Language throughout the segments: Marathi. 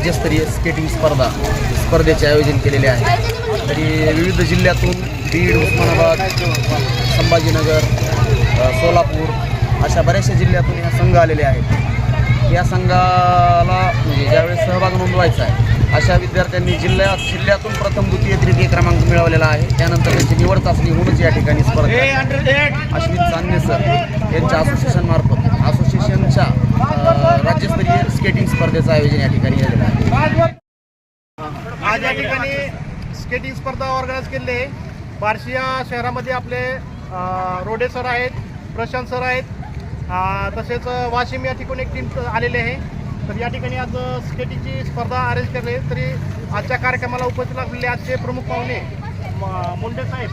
राज्यस्तरीय स्केटिंग स्पर्धा स्पर्धेचे आयोजन केलेले आहे. तरी विविध जिल्ह्यातून बीड उस्मानाबाद संभाजीनगर सोलापूर अशा बऱ्याचशा जिल्ह्यातून ह्या संघ आलेले आहेत. या संघाला म्हणजे ज्यावेळेस सहभाग नोंदवायचा आहे अशा विद्यार्थ्यांनी जिल्ह्यात जिल्ह्यातून प्रथम द्वितीय तृतीय क्रमांक मिळवलेला आहे. त्यानंतर त्यांची निवड चाचणी होऊनच या ठिकाणी स्पर्धा अश्विन चांदणे सर यांच्या असोसिएशन स्केटिंग स्पर्धेचं आयोजन या ठिकाणी झालेलं आहे. आज या ठिकाणी स्केटिंग स्पर्धा ऑर्गनाईज केलेली आहे. बार्शी या शहरामध्ये आपले रोडे सर आहेत प्रशांत सर आहेत तसेच वाशिम या ठिकाणी एक टीम आलेली आहे. तर या ठिकाणी आज स्केटिंगची स्पर्धा अरेंज केली आहे. तरी आजच्या कार्यक्रमाला उपस्थित असलेले आजचे प्रमुख पाहुणे मुंडे साहेब.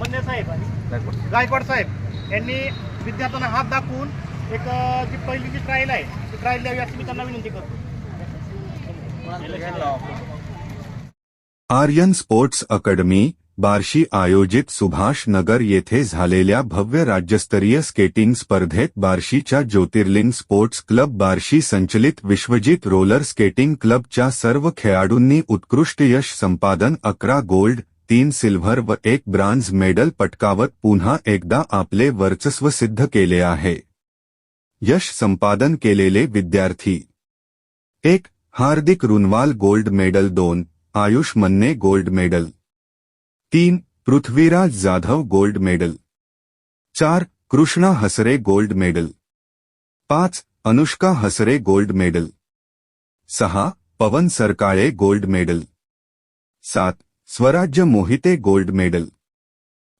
मन्ने साहेब गायकवाड साहेब. यांनी विद्यार्थ्यांना हात दाखवून एक जी पहिली जी ट्रायल आहे ती ट्रायल द्यावी अशी मी त्यांना विनंती करतो. आर्यन स्पोर्ट्स अकादमी बार्शी आयोजित सुभाष नगर येथे झालेल्या भव्य राज्यस्तरीय स्केटिंग स्पर्धेत बार्शीच्या ज्योतिर्लिंग स्पोर्ट्स क्लब बार्शी संचलित विश्वजित रोलर स्केटिंग क्लबच्या सर्व खेळाडूंनी उत्कृष्ट यश संपादन अकरा गोल्ड तीन सिल्व्हर व एक ब्रांझ मेडल पटकावत पुन्हा एकदा आपले वर्चस्व सिद्ध केले आहे. यश संपादन केलेले विद्यार्थी। एक, हार्दिक रुनवाल गोल्ड मेडल दोन, आयुष मन्ने गोल्ड मेडल। तीन, पृथ्वीराज जाधव गोल्ड मेडल। चार, कृष्णा हसरे गोल्ड मेडल। पाच, अनुष्का हसरे गोल्ड मेडल। सहा, पवन सरकाळे गोल्ड मेडल। सात, स्वराज्य मोहिते गोल्ड मेडल।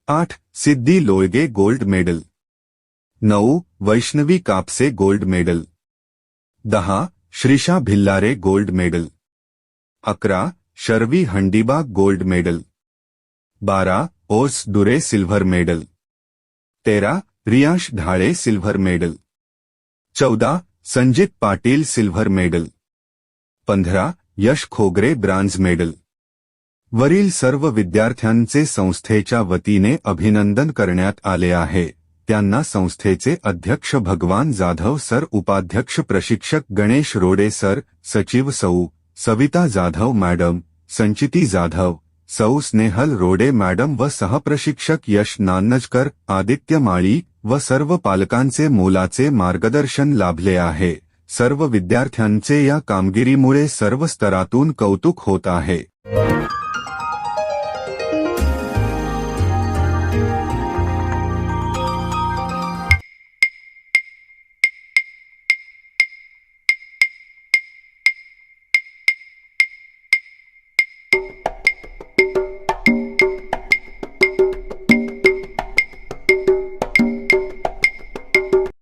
आठ, सिद्धी लोळगे गोल्ड मेडल। नऊ, वैष्णवी कापसे गोल्ड मेडल. दहा, श्रीशा भिल्लारे गोल्ड मेडल. अकरा, शर्वी हंडीबाग गोल्ड मेडल. बारा, ओस दुरे सिल्व्हर मेडल. तेरा, रियाश ढाळे सिल्व्हर मेडल. चौदा, संजित पाटील सिल्व्हर मेडल. पंधरा, यश खोगरे ब्रांझ मेडल. वरील सर्व विद्यार्थ्यांचे संस्थेच्या वतीने अभिनंदन करण्यात आले आहे. त्यांना संस्थेचे अध्यक्ष भगवान जाधव सर उपाध्यक्ष प्रशिक्षक गणेश रोडे सर सचिव सौ सविता जाधव मॅडम संचिती जाधव सौ स्नेहल रोडे मॅडम व सहप्रशिक्षक यश नान्नजकर आदित्य माळी व सर्व पालकांचे मोलाचे मार्गदर्शन लाभले आहे. सर्व विद्यार्थ्यांचे या कामगिरीमुळे सर्व स्तरातून कौतुक होत आहे.